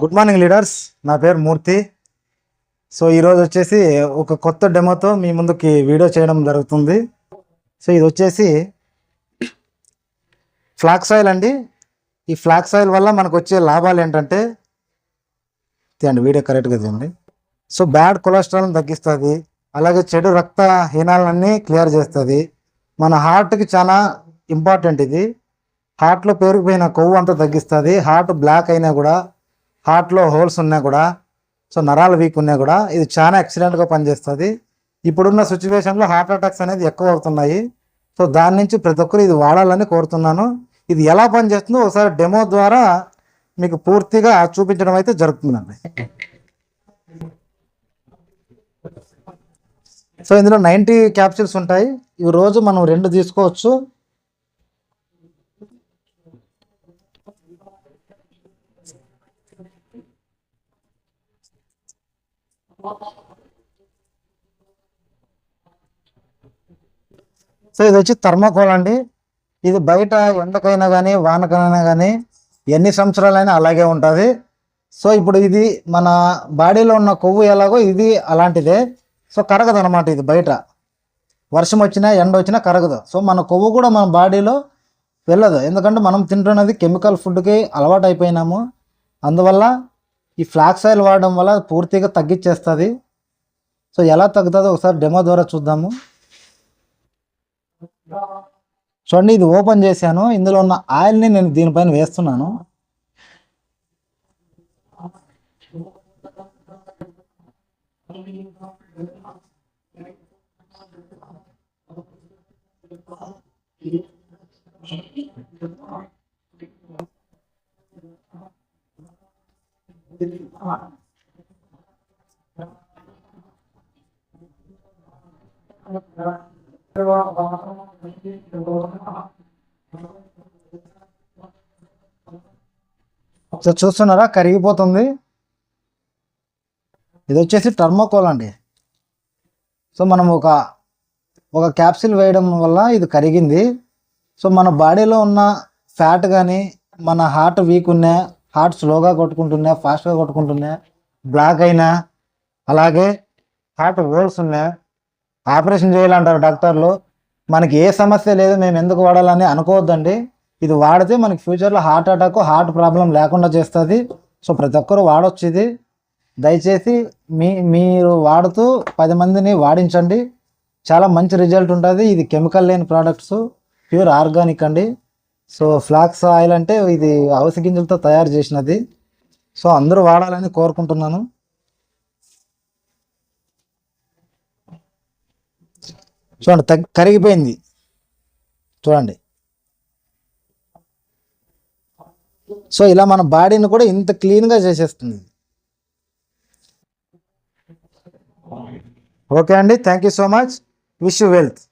Good morning leaders నా పేరు మూర్తి. So ఈరోజు వచ్చేసి ఒక కొత్త డెమోతో మీ ముందుకి వీడియో చేయడం జరుగుతుంది. సో ఇది వచ్చేసి ఫ్లాక్స్ ఆయిల్ అండి. ఈ ఫ్లాక్స్ ఆయిల్ వల్ల మనకు వచ్చే లాభాలు ఏంటంటే తీయండి వీడియో కరెక్ట్గా తీయండి. సో బ్యాడ్ కొలెస్ట్రాల్ని తగ్గిస్తుంది. అలాగే చెడు రక్త హీనాలన్నీ క్లియర్ చేస్తుంది. మన హార్ట్కి చాలా ఇంపార్టెంట్ ఇది. హార్ట్లో పేరుకుపోయిన కొవ్వు అంతా తగ్గిస్తుంది. హార్ట్ బ్లాక్ అయినా కూడా హార్ట్లో హోల్స్ ఉన్నా కూడా సో నరాలు వీక్ ఉన్నా కూడా ఇది చాలా ఎక్సలెంట్గా పనిచేస్తుంది. ఇప్పుడున్న సిచ్యువేషన్లో హార్ట్ అటాక్స్ అనేది ఎక్కువ అవుతున్నాయి. సో దాని నుంచి ప్రతి ఒక్కరు ఇది వాడాలని కోరుతున్నాను. ఇది ఎలా పనిచేస్తుందో ఒకసారి డెమో ద్వారా మీకు పూర్తిగా చూపించడం అయితే జరుగుతుందండి. సో ఇందులో నైంటీ క్యాప్సిల్స్ ఉంటాయి. ఈ రోజు మనం రెండు తీసుకోవచ్చు. సో ఇది వచ్చి థర్మాకోల్ అండి. ఇది బయట ఎండకైనా కానీ వానకైనా కానీ ఎన్ని సంవత్సరాలైనా అలాగే ఉంటుంది. సో ఇప్పుడు ఇది మన బాడీలో ఉన్న కొవ్వు ఎలాగో ఇది అలాంటిదే. సో కరగదు అనమాట ఇది బయట. వర్షం వచ్చినా ఎండ వచ్చినా కరగదు. సో మన కొవ్వు కూడా మన బాడీలో వెళ్ళదు. ఎందుకంటే మనం తింటున్నది కెమికల్ ఫుడ్కి అలవాటు అయిపోయినాము అందువల్ల ఈ ఫ్లాక్స్ ఆయిల్ వాడడం వల్ల పూర్తిగా తగ్గించేస్తుంది సో ఎలా తగ్గుతుందో ఒకసారి డెమో ద్వారా చూద్దాము. చూడండి ఇది ఓపెన్ చేశాను. ఇందులో ఉన్న ఆయిల్ని నేను దీనిపైన వేస్తున్నాను. సో చూస్తున్నారా? కరిగిపోతుంది. ఇది వచ్చేసి టర్మోకోల్ అండి. సో మనం ఒక ఒక క్యాప్సిల్ వేయడం వల్ల ఇది కరిగింది. సో మన బాడీలో ఉన్న ఫ్యాట్ కానీ మన హార్ట్ వీక్ ఉన్నా హార్ట్ స్లోగా కొట్టుకుంటున్నా ఫాస్ట్గా కొట్టుకుంటున్నా బ్లాక్ అయినా అలాగే హార్ట్ హోల్స్ ఉన్నా ఆపరేషన్ చేయాలంటారు డాక్టర్లు. మనకి ఏ సమస్య లేదు మేము ఎందుకు వాడాలని అనుకోవద్దండి. ఇది వాడితే మనకి ఫ్యూచర్లో హార్ట్ అటాక్ హార్ట్ ప్రాబ్లం లేకుండా చేస్తుంది. సో ప్రతి ఒక్కరు వాడొచ్చు ఇది. దయచేసి మీ మీరు వాడుతూ పది మందిని వాడించండి. చాలా మంచి రిజల్ట్ ఉంటుంది. ఇది కెమికల్ లేని ప్రోడక్ట్స్ ప్యూర్ ఆర్గానిక్ అండి. సో ఫ్లాక్స్ ఆయిల్ అంటే ఇది అవిసె గింజలతో తయారు చేసినది. సో అందరూ వాడాలని కోరుకుంటున్నాను. చూడండి తగ్ కరిగిపోయింది. చూడండి. సో ఇలా మన బాడీని కూడా ఇంత క్లీన్గా చేసేస్తుంది. ఓకే అండి. Thank you so much. Wish you wealth.